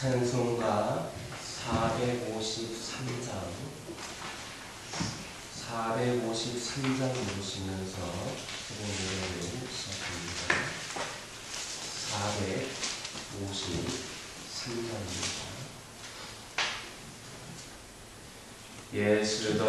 찬송가 453장 453장 보시면서 노래를 시작합니다. 453장입니다. 예수도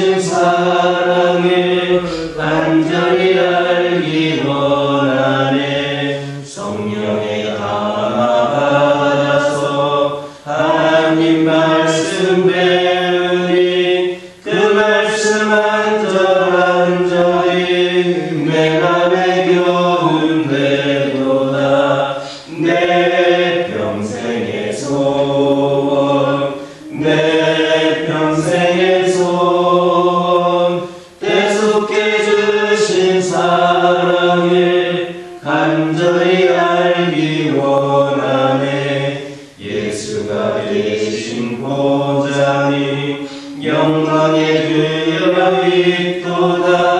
주신 사랑을 간절히 되신 보좌니 영광의 주여 있도다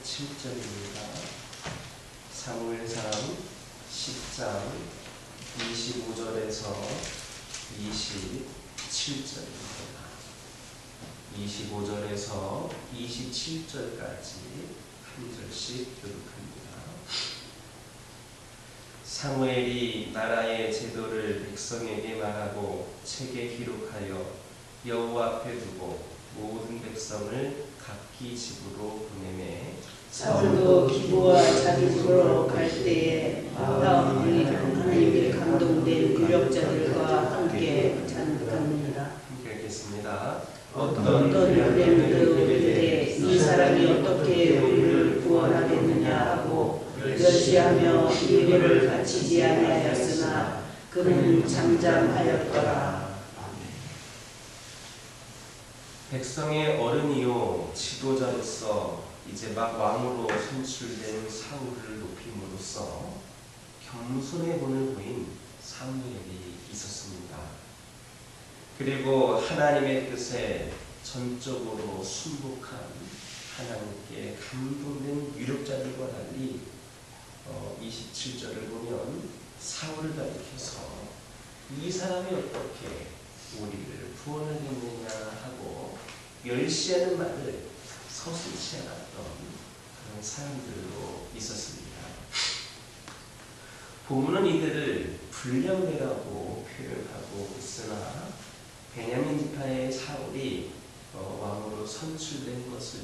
27절입니다. 사무엘상 10장 25절에서 27절입니다. 25절에서 27절까지 한 절씩 교독합니다. 사무엘이 나라의 제도를 백성에게 말하고 책에 기록하여 여호와 앞에 두고 모든 백성을 각기 집으로 보내매 사울도 기부와 자기 집으로 갈 때에 다음이 하나님께 감동된 유력자들과 함께 잔득합니다. 함께 읽겠습니다. 어떤 유대인도 이르되 이 사람이 어떻게 우리를 구원하겠느냐 하고 멸시하며 예배를 바치지 아니하였으나 그는 잠잠하였더라. 백성의 어른이요 지도자로서 이제 막 왕으로 선출된 사울을 높임으로써 겸손의 본을 보인 사무엘이 있었습니다. 그리고 하나님의 뜻에 전적으로 순복한 하나님께 감동된 유력자들과 달리 어, 27절을 보면 사울을 가리켜서 이 사람이 어떻게 우리를 구원하겠느냐 하고 멸시하는 말을 서슴치 않았던 그런 사람들로 있었습니다. 본문은 이들을 불량배라고 표현하고 있으나 베냐민 지파의 사울이 어, 왕으로 선출된 것을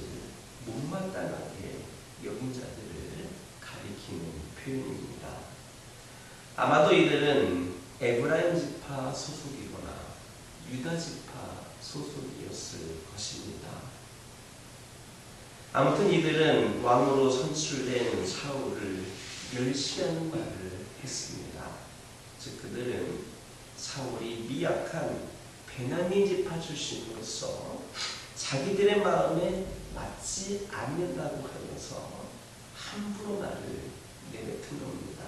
못마땅하게 여긴 자들을 가리키는 표현입니다. 아마도 이들은 에브라임 지파 소속이거나 유다 지파 소속이었을 것입니다. 아무튼 이들은 왕으로 선출된 사울을 멸시하는 말을 했습니다. 즉 그들은 사울이 미약한 베냐민 지파 출신으로서 자기들의 마음에 맞지 않는다고 하면서 함부로 말을 내뱉은 겁니다.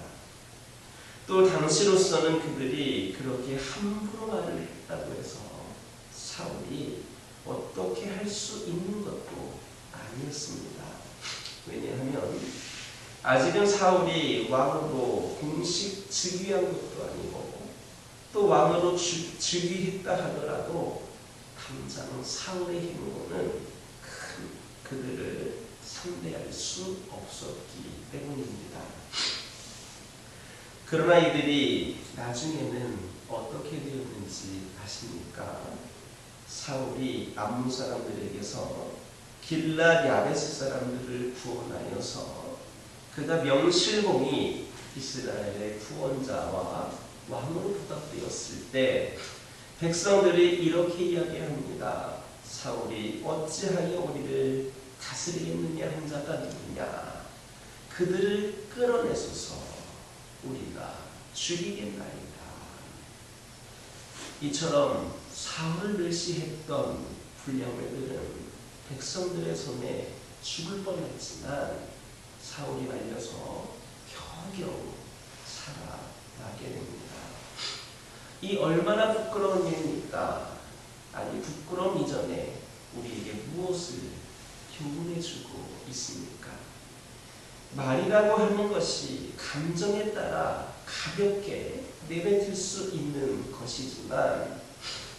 또 당시로서는 그들이 그렇게 함부로 말을 했다고 해서 사울이 어떻게 할 수 있는 것도 아니었습니다. 왜냐하면 아직은 사울이 왕으로 공식 즉위한 것도 아니고 또 왕으로 주- 즉위했다 하더라도 당장 사울의 힘으로는 큰 그들을 상대할 수 없었기 때문입니다. 그러나 이들이 나중에는 어떻게 되었는지 아십니까? 사울이 암무 사람들에게서 길라 야베스 사람들을 구원하여서 그가 명실공히 이스라엘의 구원자와 왕으로 부탁되었을 때 백성들이 이렇게 이야기합니다. 사울이 어찌하여 우리를 다스리겠느냐 한 자가 누구냐? 그들을 끌어내소서 우리가 죽이겠나이다. 이처럼 사울을 멸시했던 불량배들은 백성들의 손에 죽을 뻔했지만 사울이 말려서 겨우겨우 살아나게 됩니다. 이 얼마나 부끄러운 일입니까? 아니 부끄러움 이전에 우리에게 무엇을 교훈해주고 있습니까? 말이라고 하는 것이 감정에 따라 가볍게 내뱉을 수 있는 것이지만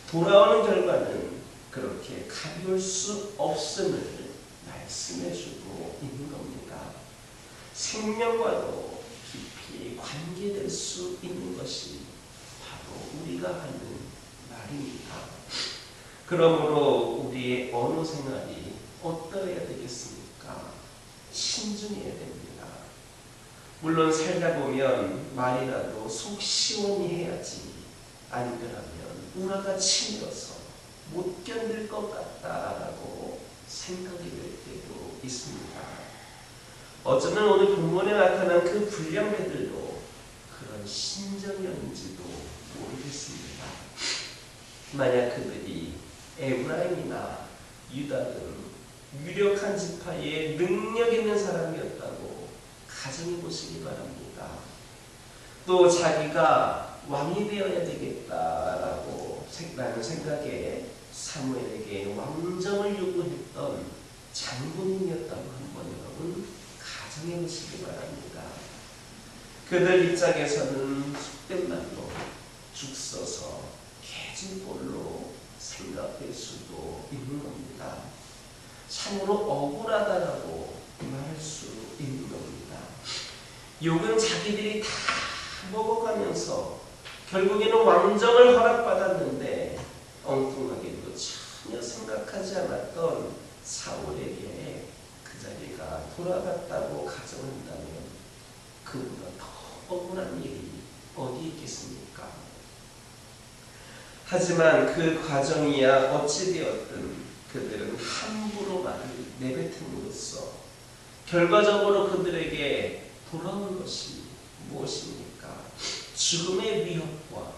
돌아오는 결과는 그렇게 가벼울 수 없음을 말씀해주고 있는 겁니다. 생명과도 깊이 관계될 수 있는 것이 바로 우리가 하는 말입니다. 그러므로 우리의 언어 생활이 어떠해야 되겠습니까? 신중해야 됩니다. 물론 살다 보면 말이라도 속 시원히 해야지 안 그러면 우라가 치밀어서 못 견딜 것 같다라고 생각이 될 때도 있습니다. 어쩌면 오늘 본문에 나타난 그 불량배들도 그런 신정이었는지도 모르겠습니다. 만약 그들이 에브라임이나 유다 등 유력한 지파의 능력 있는 사람이었다고 가정해 보시기 바랍니다. 또 자기가 왕이 되어야 되겠다라고 나는 생각에 사무엘에게 왕정을 요구했던 장군이었다고 한번 여러분 가정해 보시기 바랍니다. 그들 입장에서는 속된 말로 죽 써서 개진꼴로 생각될 수도 있는 겁니다. 참으로 억울하다라고 말할 수 있는 겁니다. 욕은 자기들이 다 먹어가면서 결국에는 왕정을 허락받았는데 엉뚱하게도 전혀 생각하지 않았던 사울에게 그 자리가 돌아갔다고 가정한다면 그보다 더 억울한 일이 어디 있겠습니까? 하지만 그 과정이야 어찌되었든 그들은 함부로 말을 내뱉음으로써 결과적으로 그들에게 돌아온 것이 무엇입니까? 죽음의 위협과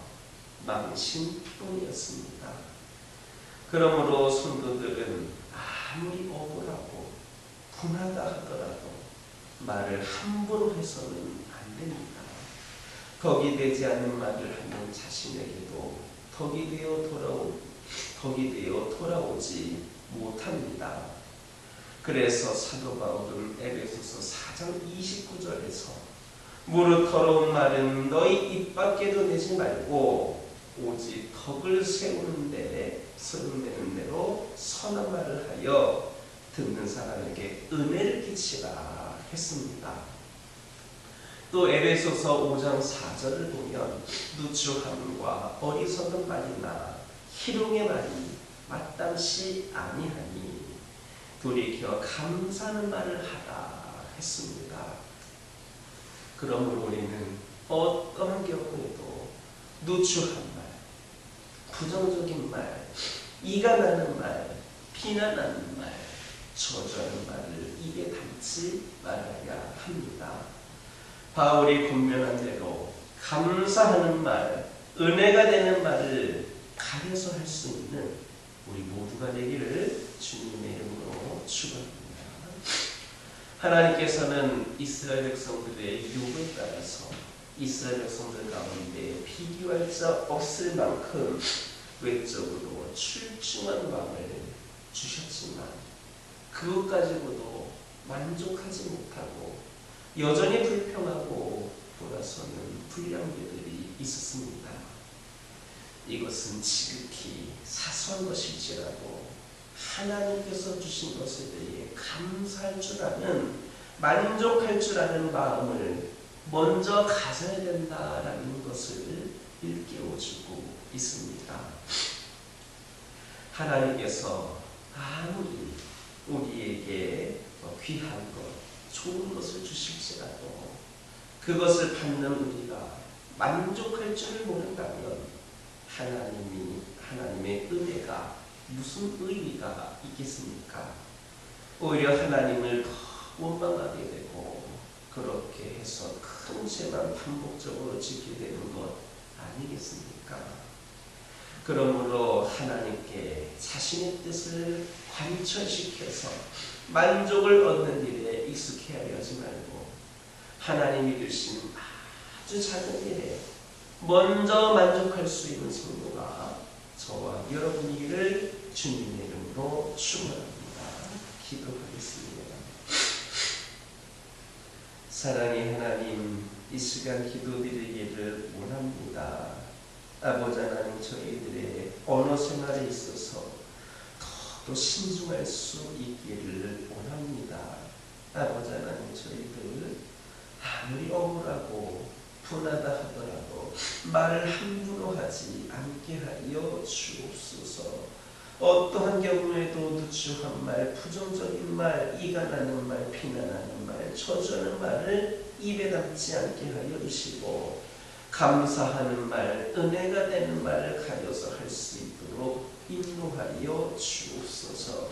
망신뿐이었습니다. 그러므로 성도들은 아무리 억울하고 분하다 하더라도 말을 함부로 해서는 안 됩니다. 덕이 되지 않는 말을 하는 자신에게도 덕이 되어 돌아오 덕이 되어 돌아오지 못합니다. 그래서 사도 바울은 에베소서 4장 29절에서 무릇 더러운 말은 너희 입 밖에도 내지 말고 오직 덕을 세우는 데 서른되는 대로 선한 말을 하여 듣는 사람에게 은혜를 끼치라 했습니다. 또 에베소서 5장 4절을 보면 누추함과 어리석은 말이나 희롱의 말이 마땅치 아니하니 돌이켜 감사하는 말을 하라 했습니다. 그러므로 우리는 어떠한 경우에도 누추한 말, 부정적인 말, 이가 나는 말, 비난하는 말, 저주하는 말을 입에 담지 말아야 합니다. 바울이 분명한 대로 감사하는 말, 은혜가 되는 말을 가려서 할 수 있는 우리 모두가 되기를 주님의 이름으로 축원합니다. 하나님께서는 이스라엘 백성들의 유혹에 따라서 이스라엘 백성들 가운데 비교할 자 없을 만큼 외적으로 출중한 왕을 주셨지만 그것 가지고도 만족하지 못하고 여전히 불평하고 돌아서는 불량배들이 있었습니다. 이것은 지극히 사소한 것일지라도 하나님께서 주신 것에 대해 감사할 줄 아는 만족할 줄 아는 마음을 먼저 가져야 된다라는 것을 일깨워주고 있습니다. 하나님께서 아무리 우리에게 귀한 것, 좋은 것을 주실지라도 그것을 받는 우리가 만족할 줄을 모른다면 하나님이 하나님의 은혜가 무슨 의미가 있겠습니까? 오히려 하나님을 더 원망하게 되고 그렇게 해서 큰 죄만 반복적으로 짓게 되는 것 아니겠습니까? 그러므로 하나님께 자신의 뜻을 관철시켜서 만족을 얻는 일에 익숙해 하지 말고 하나님이 주신 아주 작은 일에 먼저 만족할 수 있는 성도가 저와 여러분이기를 주님의 이름으로 축원합니다. 기도하겠습니다. 사랑의 하나님, 이 시간 기도드리기를 원합니다. 아버지 하나님, 저희들의 언어 생활에 있어서 더 신중할 수 있기를 원합니다. 아버지 하나님, 저희들 아무리 억울하고 분하다 하더라도 말을 함부로 하지 않게 하여 주옵소서. 어떠한 경우에도 누추한 말, 부정적인 말, 이가 나는 말, 비난하는 말, 저주하는 말을 입에 담지 않게 하여 주시고 감사하는 말, 은혜가 되는 말을 가려서 할 수 있도록 인도하여 주옵소서.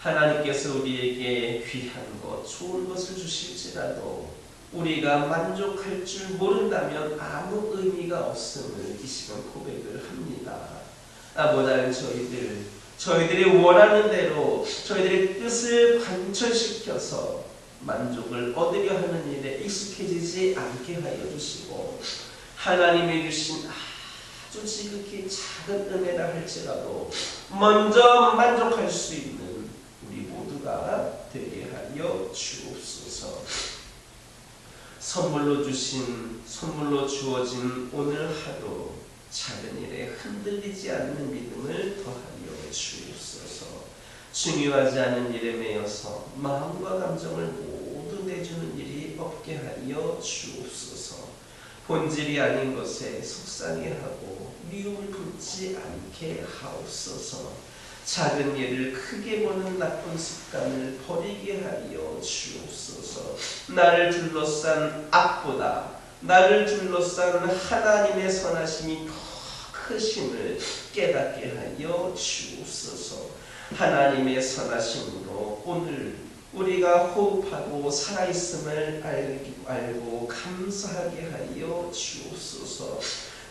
하나님께서 우리에게 귀한 것, 좋은 것을 주실지라도 우리가 만족할 줄 모른다면 아무 의미가 없음을 이 시간 고백을 합니다. 아버지 저희들 저희들이 원하는 대로 저희들의 뜻을 관철시켜서 만족을 얻으려 하는 일에 익숙해지지 않게 하여 주시고 하나님이 주신 아주 지극히 작은 은혜라 할지라도 먼저 만족할 수 있는 우리 모두가 되게 하여 주옵소서. 선물로 주신 선물로 주어진 오늘 하루 작은 일에 흔들리지 않는 믿음을 더하여 주옵소서. 중요하지 않은 일에 매여서 마음과 감정을 모두 내주는 일이 없게 하여 주옵소서. 본질이 아닌 것에 속상해하고 미움을 품지 않게 하옵소서. 작은 일을 크게 보는 나쁜 습관을 버리게 하여 주옵소서. 나를 둘러싼 악보다 나를 둘러싼 하나님의 선하심이 더 크심을 깨닫게 하여 주옵소서. 하나님의 선하심으로 오늘 우리가 호흡하고 살아있음을 알고 감사하게 하여 주옵소서.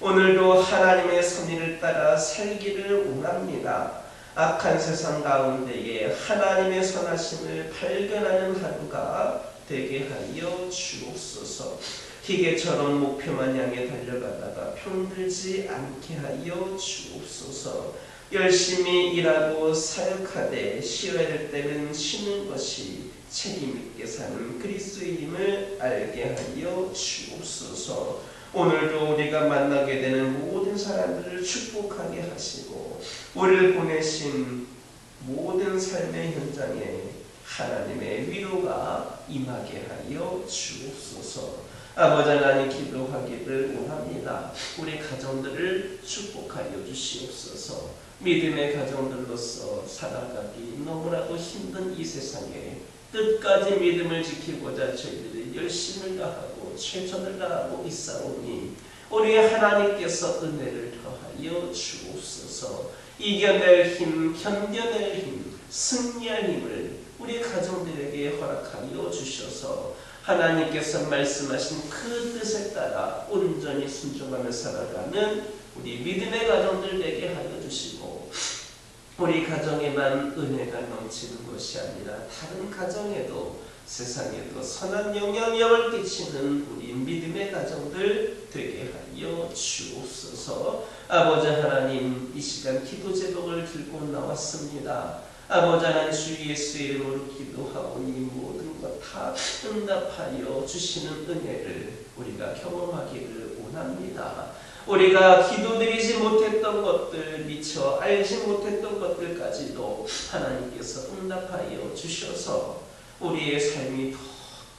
오늘도 하나님의 섭리를 따라 살기를 원합니다. 악한 세상 가운데에 하나님의 선하심을 발견하는 하루가 되게 하여 주옵소서. 기계처럼 목표만 향해 달려가다가 편들지 않게 하여 주옵소서. 열심히 일하고 사역하되 쉬어야 될 때는 쉬는 것이 책임 있게 사는 그리스도임을 알게 하여 주옵소서. 오늘도 우리가 만나게 되는 모든 사람들을 축복하게 하시고 우리를 보내신 모든 삶의 현장에 하나님의 위로가 임하게 하여 주옵소서. 아버지 하나님 기도하기를 원합니다. 우리 가정들을 축복하여 주시옵소서. 믿음의 가정들로서 살아가기 너무나도 힘든 이 세상에 끝까지 믿음을 지키고자 저희들이 열심을 다하고 다하고 있사오니 우리 하나님께서 은혜를 더하여 주옵소서. 이겨낼 힘, 견뎌낼 힘, 승리할 힘을 우리 가정들에게 허락하여 주셔서 하나님께서 말씀하신 그 뜻에 따라 온전히 순종하며 살아가는 우리 믿음의 가정들 되게 하여 주시고 우리 가정에만 은혜가 넘치는 것이 아니라 다른 가정에도 세상에도 선한 영향력을 끼치는 우리 믿음의 가정들 되게 하여 주옵소서. 아버지 하나님 이 시간 기도 제목을 들고 나왔습니다. 아버지 하나님 주 예수의 이름으로 기도하오니 모든 것 다 응답하여 주시는 은혜를 우리가 경험하기를 원합니다. 우리가 기도드리지 못했던 것들, 미처 알지 못했던 것들까지도 하나님께서 응답하여 주셔서 우리의 삶이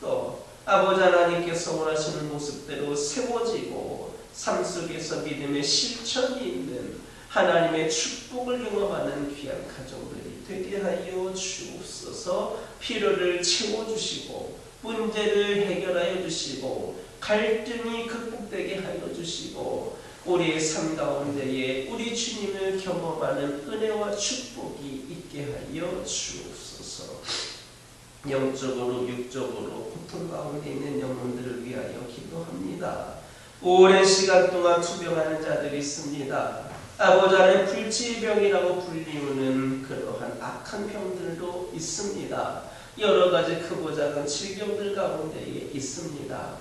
더더 아버지 하나님께서 원하시는 모습대로 세워지고 삶 속에서 믿음의 실천이 있는 하나님의 축복을 경험하는 귀한 가정들이 되게 하여 주옵소서. 필요를 채워주시고 문제를 해결하여 주시고 갈등이 극복되게 하여 주시고 우리의 삶 가운데에 우리 주님을 경험하는 은혜와 축복이 있게 하여 주옵소서 영적으로 육적으로 고통 가운데 있는 영혼들을 위하여 기도합니다. 오랜 시간 동안 투병하는 자들이 있습니다. 아버지 안에 불치병이라고 불리우는 그러한 악한 병들도 있습니다. 여러 가지 크고 작은 질병들 가운데에 있습니다.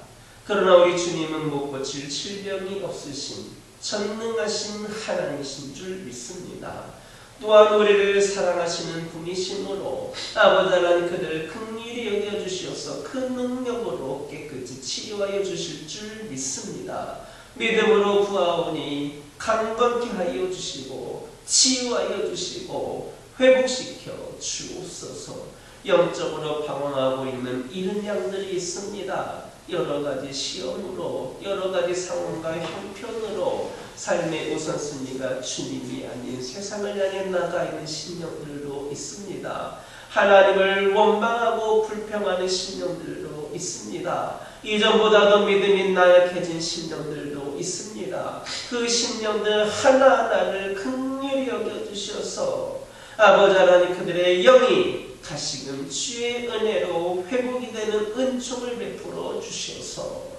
그러나 우리 주님은 못 고칠 질병이 없으신 전능하신 하나님이신 줄 믿습니다. 또한 우리를 사랑하시는 분이심으로 아버지 하나님 그들을 긍휼히 여겨주시어서 그 능력으로 깨끗이 치유하여 주실 줄 믿습니다. 믿음으로 구하오니 강건케 하여 주시고 치유하여 주시고 회복시켜 주옵소서 영적으로 방황하고 있는 이른 양들이 있습니다. 여러 가지 시험으로 여러 가지 상황과 형편으로 삶의 우선순위가 주님이 아닌 세상을 향해 나가 있는 신령들도 있습니다. 하나님을 원망하고 불평하는 신령들도 있습니다. 이전보다 더 믿음이 나약해진 신령들도 있습니다. 그 신령들 하나하나를 긍휼히 여겨주셔서 아버지 하나님 그들의 영이 다시금 주의 은혜로 회복이 되는 은총을 베풀어 주셔서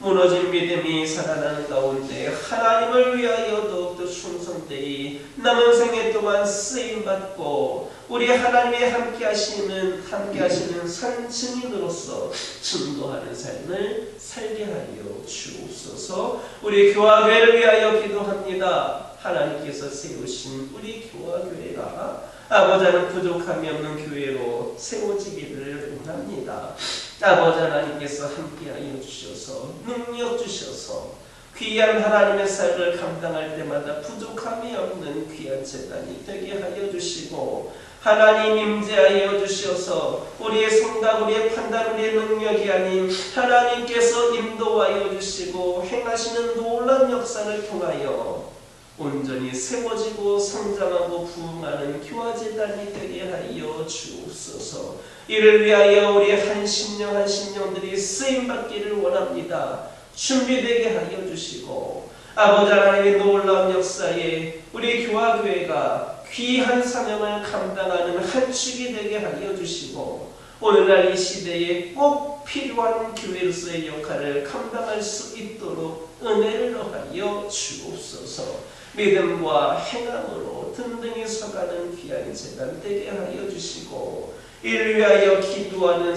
무너진 믿음이 살아나는 가운데 하나님을 위하여 더욱더 충성되이 남은 생애 동안 쓰임받고 우리 하나님의 함께 하시는 함께 하시는 산 증인으로서 증거하는 삶을 살게 하여 주옵소서. 우리 교화교회를 위하여 기도합니다. 하나님께서 세우신 우리 교화교회가 아버지 하나님 부족함이 없는 교회로 세워지기를 원합니다. 아버지 하나님께서 함께하여 주셔서 능력 주셔서 귀한 하나님의 삶을 감당할 때마다 부족함이 없는 귀한 재단이 되게 하여 주시고 하나님 임재하여 주셔서 우리의 생각, 우리의 판단, 우리의 능력이 아닌 하나님께서 인도하여 주시고 행하시는 놀란 역사를 통하여 온전히 세워지고 성장하고 부흥하는 교화 재단이 되게 하여 주옵소서. 이를 위하여 우리 한 심령 한 심령들이 쓰임 받기를 원합니다. 준비되게 하여 주시고 아버지 하나님의 놀라운 역사에 우리 교화교회가 귀한 사명을 감당하는 한 축이 되게 하여 주시고 오늘날 이 시대에 꼭 필요한 교회로서의 역할을 감당할 수 있도록 은혜를 더하여 주옵소서 믿음과 행함으로 든든히 서가는 귀한 재단 되게 하여 주시고 이를 위하여 기도하는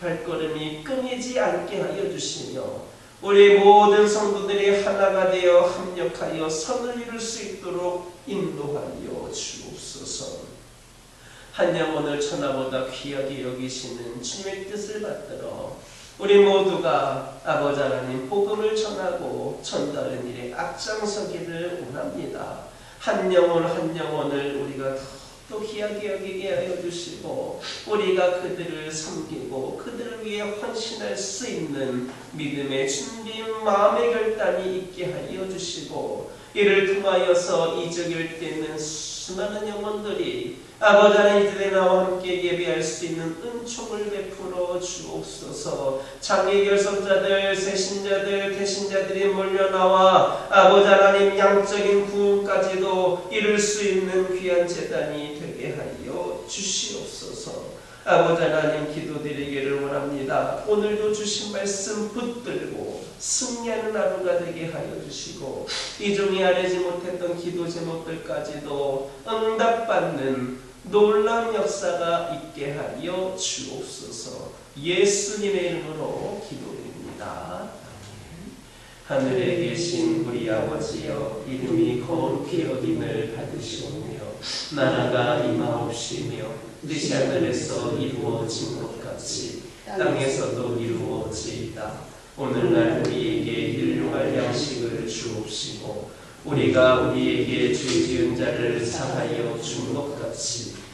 발걸음이 끊이지 않게 하여 주시며 우리 모든 성도들이 하나가 되어 합력하여 선을 이룰 수 있도록 인도하여 주옵소서. 한 영혼을 천하보다 귀하게 여기시는 주님의 뜻을 받들어 우리 모두가 아버지 하나님 복음을 전하고 전달하는 일에 앞장서기를 원합니다. 한 영혼 한 영혼을 우리가 더 귀하게 여기게 하여 주시고 우리가 그들을 섬기고 그들을 위해 헌신할 수 있는 믿음의 준비인 마음의 결단이 있게 하여 주시고 이를 통하여서 이적일 때 있는 수많은 영혼들이 아버지 하나님 이들의 나와 함께 예배할 수 있는 은총을 베풀어 주옵소서. 장애 결석자들 세신자들 대신자들이 몰려나와 아버지 하나님 양적인 구원까지도 이룰 수 있는 귀한 재단이 되게 하여 주시옵소서. 아버지 하나님 기도드리기를 원합니다. 오늘도 주신 말씀 붙들고 승리하는 하루가 되게 하여 주시고 이 중에 알지 못했던 기도 제목들까지도 응답받는 놀라운 역사가 있게 하여 주옵소서 예수님의 이름으로 기도드립니다. 하늘에 계신 우리 아버지여 이름이 거룩히 여김을 받으시오며 나라가 임하옵시며 뜻이 하늘에서 이루어진 것 같이 땅에서도 이루어지이다. 오늘날 우리에게 일용할 양식을 주옵시고 우리가 우리에게 죄 지은 자를 사하여 준 것 같이